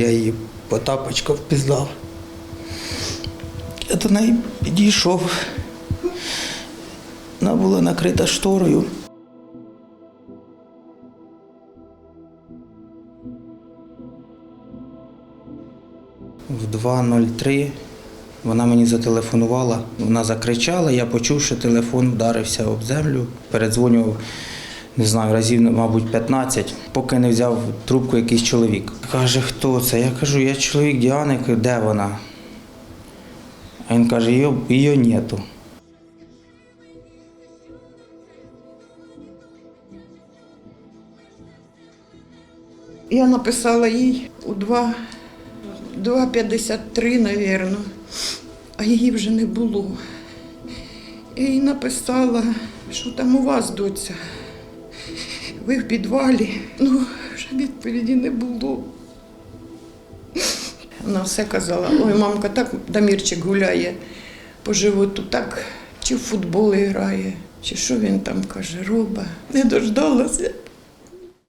я її по тапочку впізнав. Я до неї підійшов. Вона була накрита шторою. В 2.03 вона мені зателефонувала, вона закричала, я почув, що телефон вдарився об землю, передзвонював, не знаю, разів, мабуть, 15, поки не взяв трубку якийсь чоловік. Каже, хто це? Я кажу, я чоловік Діани, де вона? А він каже, її, її нету. Я написала їй у 2.53, напевно, а її вже не було. Я їй написала, що там у вас, доця. Ви в підвалі. Ну, вже відповіді не було. Вона все казала, ой, мамка, так Дамірчик гуляє по животу, так чи в футбол грає, чи що він там каже, роба. Не дождалася.